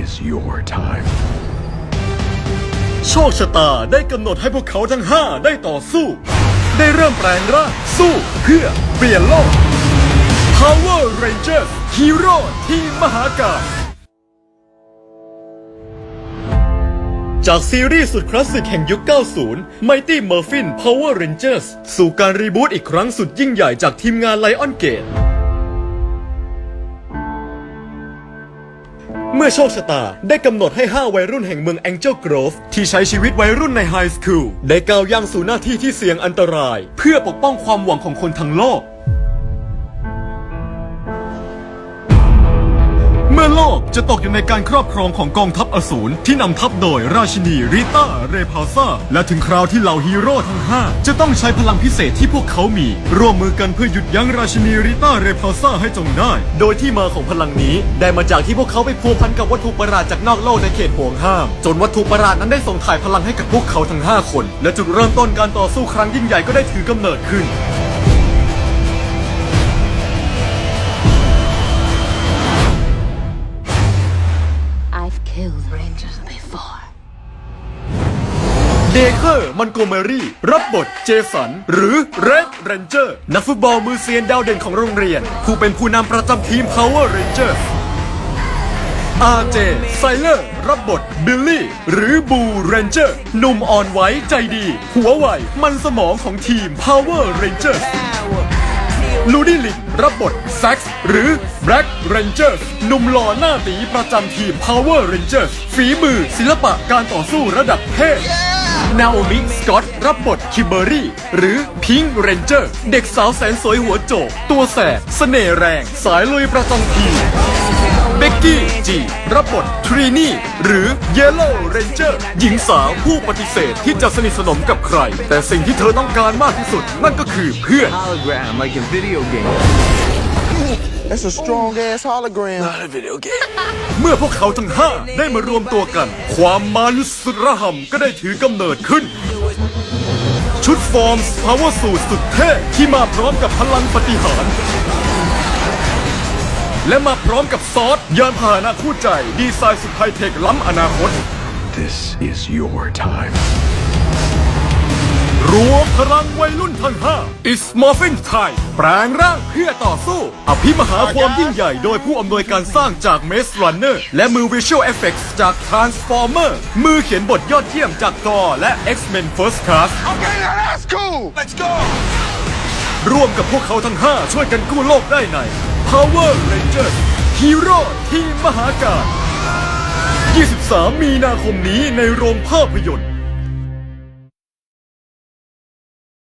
is your time. โชคชะตาได้กำหนดให้พวกเขาทั้ง5ได้ต่อสู้ ได้เริ่มแปลงร่างสู้เพื่อเปลี่ยนโลก Power Rangers ฮีโร่ทีมมหาการจากซีรีส์สุดคลาสสิกแห่งยุค 90 Mighty Morphin Power Rangers สู่การรีบูตอีกครั้งสุดยิ่งใหญ่จากทีมงาน Lion Gate เมื่อโชคชะตาได้กำหนดให้ 5 วัยรุ่นแห่งเมืองแองเจิลโกรฟที่ใช้ชีวิตวัยรุ่นในไฮสคูลได้ก้าวย่างสู่หน้าที่ที่เสี่ยงอันตราย เพื่อปกป้องความหวังของคนทั้งโลก เมื่อโลกจะตกอยู่ในการครอบครองของกองทัพอสูรที่นำทัพโดยราชินีริต้าเรพาซาและถึงคราวที่เหล่าฮีโร่ทั้ง 5 จะต้องใช้พลังพิเศษที่พวกเขามี ร่วมมือกันเพื่อหยุดยั้งราชินีริต้าเรพาซาให้จงได้ โดยที่มาของพลังนี้ได้มาจากที่พวกเขาไปพัวพันกับวัตถุประหลาดจากนอกโลกในเขตห่วงห้าม จนวัตถุประหลาดนั้นได้ส่งถ่ายพลังให้กับพวกเขาทั้ง 5 คน และจุดเริ่มต้นการต่อสู้ครั้งยิ่งใหญ่ก็ได้ถือกำเนิดขึ้น rangers before. เดเคอร์มันโกเมรี่ รับบทเจสัน หรือเรดเรนเจอร์นักฟุตบอลมือเซียนดาวเด่นของโรงเรียน ผู้เป็นผู้นำประจำทีม Power Rangers อาเจไซเลอร์ รับบทบิลลี่ หรือบูเรนเจอร์หนุ่มอ่อนไหวใจดี หัวไหวมันสมองของทีม Power Rangers ลูดี้ลิงรับบทแซ็กซ์หรือแบล็กเรนเจอร์หนุ่มหล่อหน้าตีประจำทีม Power Rangers ฝีมือศิลปะการต่อสู้ระดับเทพ นาโอมิ สกอตรับบทคิมเบอรี่ หรือพิงเรนเจอร์ เด็กสาวแสนสวยหัวโจก ตัวแสบเสน่ห์แรง สายลุยประจำทีมเบกกี้จีรับบททรีนี่หรือเยลโล่เรนเจอร์หญิงสาวผู้ปฏิเสธที่จะสนิทสนมกับใคร แต่สิ่งที่เธอต้องการมากที่สุด นั่นก็คือเพื่อน hologram like a video game. That's a strong ass hologram. เมื่อพวกเขาทั้งห้าได้มารวมตัวกัน ความมันสุดระห่ำก็ได้ถือกำเนิดขึ้น ชุดฟอร์มส์พาวเวอร์สูสุดเท่ที่มาพร้อมกับพลังปฏิหารย์และมาพร้อมกับซอส ยานพาหนะคู่ใจ ดีไซน์สุดไฮเทคล้ำอนาคต This is your time. รวมพลังวัยรุ่นทั้ง5 It's Morphin Time แปลงร่างเพื่อต่อสู้ อภิมหาความยิ่งใหญ่โดยผู้อำนวยการสร้างจาก Maze Runner และมือ Visual Effects จาก Transformer มือเขียนบทยอดเยี่ยมจาก Thor และ X-Men First Class Okay, now that's cool. Let's go. ร่วมกับพวกเขาทั้ง 5 ช่วยกันกู้โลกได้ใน Power Rangers ฮีโร่ทีมมหาการ 23 มีนาคมนี้ในโรงภาพยนตร์